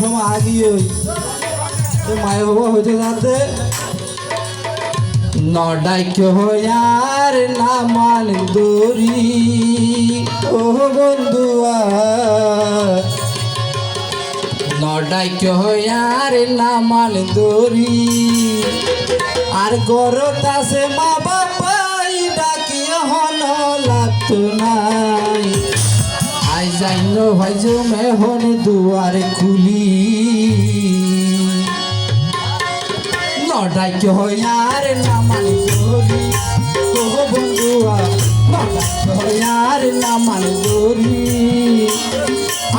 সময় আগিয়ে মায়ের বাবা হইতে যাতে নডাইক নামান দরি। ও বন্ধুয়া নডাইক নামান দরি। আর গরত আছে মা যাইন ভাইজো মেহন দুয়ার খুলি। নডাইক হয়ার নামান ও বন্ধুয়া নডাইক হয়ার নামান দরি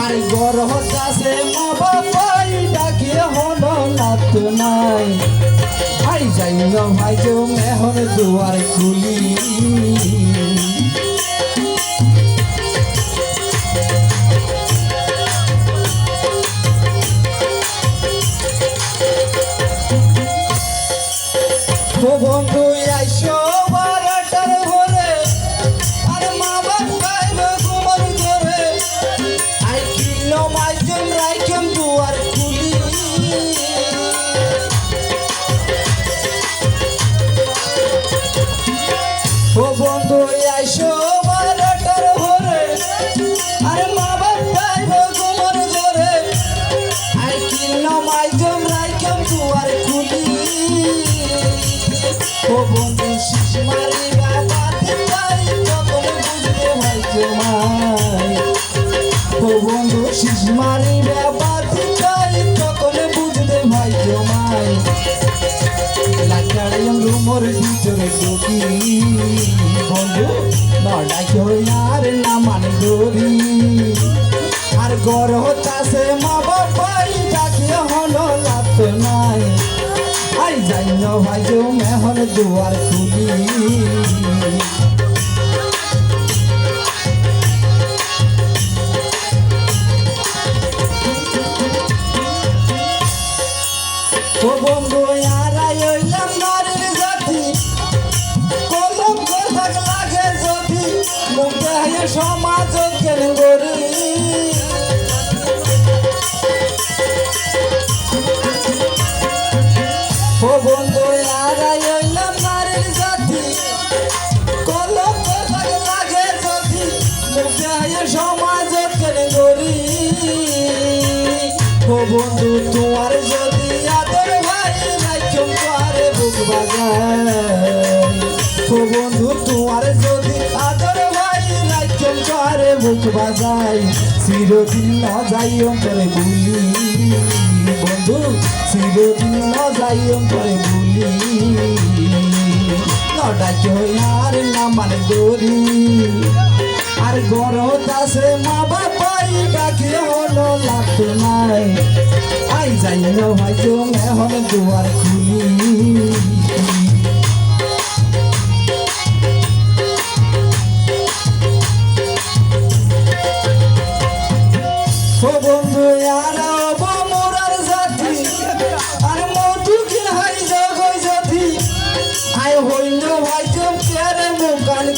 আর গরত আছে মা বাবাই ডাকি হন লাগতো নাই। আই যাই না ভাই যে মেহর দুয়ার খুলি। বন্ধু আইসো। বাবাতে তাই তখন বুঝতে হয় তোমায়। লাগাড়াইম রুমোর ভিতরে ঢুকি। বন্ধু নড়াই না মানে দড়ি। আর গরহ চাষে মা বাবাই ডাকিয়ে হলো লাভ নাই। আই যাই ভাই মেহর দুয়ার খুলি। হয়ে সমাজ গরি ও বন্ধু আরাই হইলাম নারীর জাতি। কলম লাগে যদি হয়ে সমাজ গরি ও বন্ধু, তোমার যদি আদর ভাই রাইকম তোয়ারে বুক বাজায়। বুক বাজায় চিরদিন ন যাই অন্তরে ভুলি বন্ধু, চিরদিন ন যাই অন্তরে ভুলি নডাই আর না মানে দড়ি। আর গরত আছে, মা বাবাই ডাকি হলো, লাগতো নাই। আই যাই ভাই এখন দুয়ার খুলি।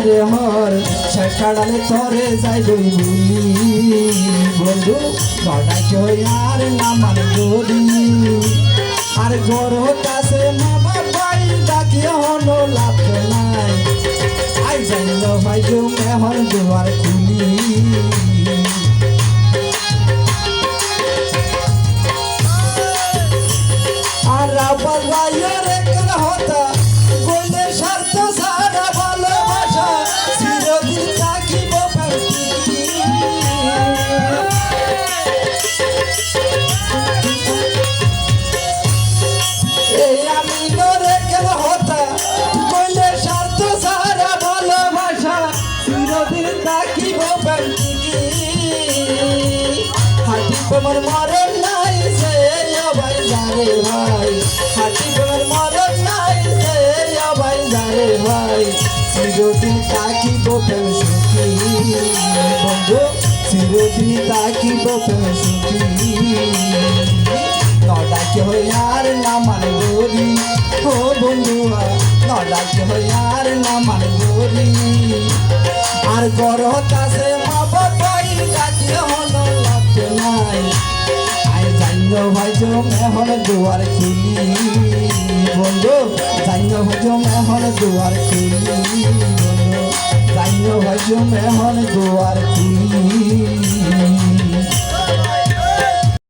আর হর শেষাড়ালে তোরে যাই বলি। বন্ধু কই আর নামান গরি আর গর কাছে মামা ভাই ডাকি হন লাভ নাই আই জানিল ভাই, তুমি হর দুয়ার খুলি। যারে ভাই হাতি তোমার মরণ নাই সে ভাই যারে ভাই। চিরদিন তাকিব প্রেম সুখী? বন্ধু, চিরদিন তাকিব প্রেম সুখী? নডাকে হই আর না মানে গরি ও বন্ধুয়া নডাকে হই আর না গরি আর গরহ জো দুয়ার খুলি। বন্ধু জান্য ভাই জো দুয়ার খুলি। বন্ধু জান্য ভাই জো দুয়ার খুলি।